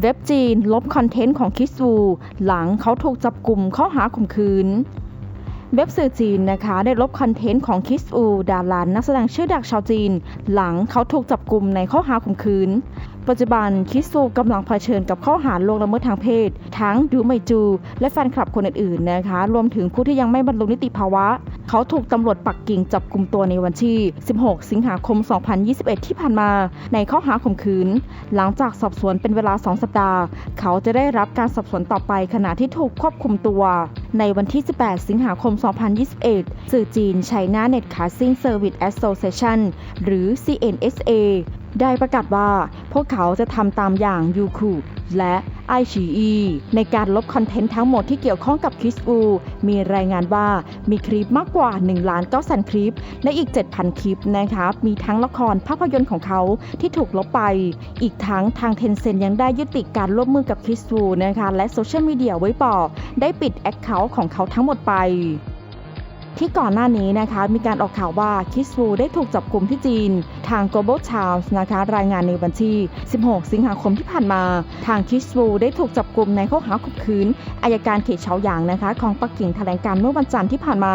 เว็บจีนลบคอนเทนต์ของคิสวูหลังเขาถูกจับกลุ่มข้อหาข่มขืนเว็บสื่อจีนนะคะได้ลบคอนเทนต์ของคิสอูดารานนักแสดงชื่อดังชาวจีน หลังเขาถูกจับกลุ่มในข้อหาข่มขืน ปัจจุบันคิสอูกำลังเผชิญกับข้อหาล่วงละเมิดทางเพศ ทั้งดูไมจู และแฟนคลับคนอื่นๆนะคะ รวมถึงผู้ที่ยังไม่บรรลุนิติภาวะ เขาถูกตำรวจปักกิ่งจับกลุ่มตัวในวันที่ 16 สิงหาคม 2021 ที่ผ่านมา ในข้อหาข่มขืน หลังจากสอบสวนเป็นเวลา 2 สัปดาห์ เขาจะได้รับการสอบสวนต่อไปขณะที่ถูกควบคุมตัว ในวันที่ 18 สิงหาคม 2021 สื่อจีนไชน่าเน็ตคาซิ่งเซอร์วิสแอสโซเซชันหรือ CNSA ได้ประกาศว่าพวกเขาจะทำตามอย่าง YouTube และ i อ e ในการลบคอนเทนต์ทั้งหมดที่เกี่ยวข้องกับคิสอูมีรายงานว่ามีคลิปมากกว่า1ล้าน9แสนคลิป และอีก 7,000 คลิปนะคะมีทั้งละครภาพยนตร์ของเขาที่ถูกลบไป อีกทั้งทางเทนเซ็นยังได้ยุติการร่วมมือกับคิสอูนะคะและโซเชียลมีเดียไว้บอได้ปิดแอคเคาท์ของเขาทั้งหมดไป ที่ก่อนหน้านี้นะคะมีการออกข่าวว่าคิสวูได้ถูกจับกลุ่มที่จีน ทาง Global Times นะคะรายงานในวันที่ 16 สิงหาคมที่ผ่านมา ทางคิสวูได้ถูกจับกลุ่มในข้อหาข่มขืนอายการเขตเฉาหยางนะคะของปักกิ่งแถลงการเมื่อวันจันทร์ที่ผ่านมา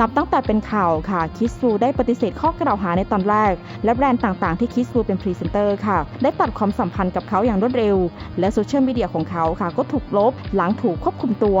นับตั้งแต่เป็นข่าวค่ะคิสวูได้ปฏิเสธข้อกล่าวหาในตอนแรก และแบรนด์ต่างๆที่คิสวูเป็นพรีเซนเตอร์ค่ะ ได้ตัดความสัมพันธ์กับเขาอย่างรวดเร็ว และโซเชียลมีเดียของเขาค่ะก็ถูกลบหลังถูกควบคุมตัว